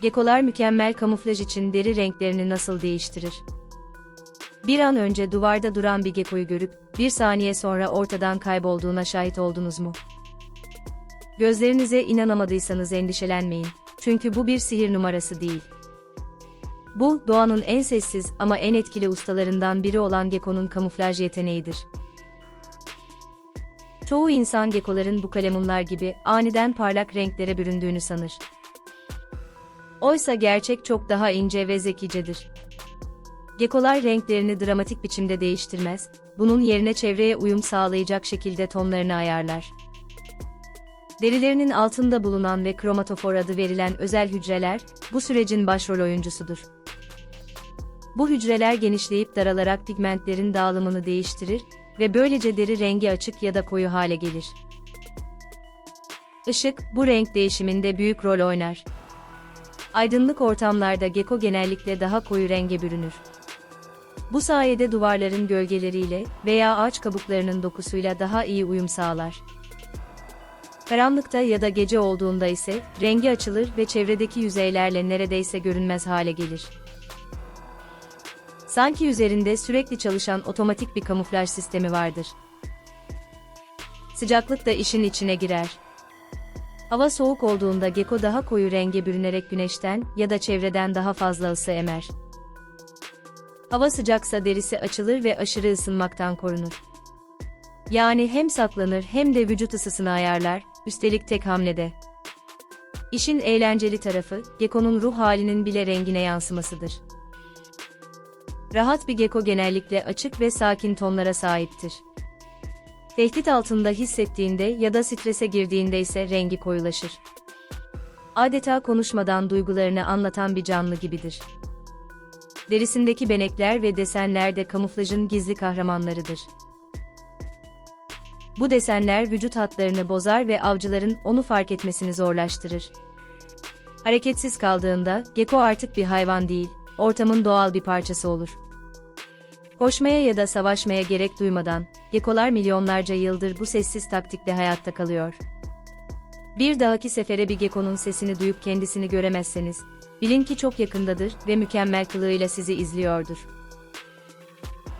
Gekolar mükemmel kamuflaj için deri renklerini nasıl değiştirir? Bir an önce duvarda duran bir gekoyu görüp, bir saniye sonra ortadan kaybolduğuna şahit oldunuz mu? Gözlerinize inanamadıysanız endişelenmeyin. Çünkü bu bir sihir numarası değil. Bu, doğanın en sessiz ama en etkili ustalarından biri olan gekonun kamuflaj yeteneğidir. Çoğu insan gekoların bu kalemunlar gibi aniden parlak renklere büründüğünü sanır. Oysa gerçek çok daha ince ve zekicedir. Gekolar renklerini dramatik biçimde değiştirmez, bunun yerine çevreye uyum sağlayacak şekilde tonlarını ayarlar. Derilerinin altında bulunan ve kromatofor adı verilen özel hücreler, bu sürecin başrol oyuncusudur. Bu hücreler genişleyip daralarak pigmentlerin dağılımını değiştirir ve böylece deri rengi açık ya da koyu hale gelir. Işık, bu renk değişiminde büyük rol oynar. Aydınlık ortamlarda geko genellikle daha koyu renge bürünür. Bu sayede duvarların gölgeleriyle veya ağaç kabuklarının dokusuyla daha iyi uyum sağlar. Karanlıkta ya da gece olduğunda ise rengi açılır ve çevredeki yüzeylerle neredeyse görünmez hale gelir. Sanki üzerinde sürekli çalışan otomatik bir kamuflaj sistemi vardır. Sıcaklık da işin içine girer. Hava soğuk olduğunda geko daha koyu renge bürünerek güneşten ya da çevreden daha fazla ısı emer. Hava sıcaksa derisi açılır ve aşırı ısınmaktan korunur. Yani hem saklanır hem de vücut ısısını ayarlar, üstelik tek hamlede. İşin eğlenceli tarafı, gekonun ruh halinin bile rengine yansımasıdır. Rahat bir geko genellikle açık ve sakin tonlara sahiptir. Tehdit altında hissettiğinde ya da strese girdiğinde ise rengi koyulaşır. Adeta konuşmadan duygularını anlatan bir canlı gibidir. Derisindeki benekler ve desenler de kamuflajın gizli kahramanlarıdır. Bu desenler vücut hatlarını bozar ve avcıların onu fark etmesini zorlaştırır. Hareketsiz kaldığında geko artık bir hayvan değil, ortamın doğal bir parçası olur. Koşmaya ya da savaşmaya gerek duymadan, gekolar milyonlarca yıldır bu sessiz taktikle hayatta kalıyor. Bir dahaki sefere bir gekonun sesini duyup kendisini göremezseniz, bilin ki çok yakındadır ve mükemmel kılığıyla sizi izliyordur.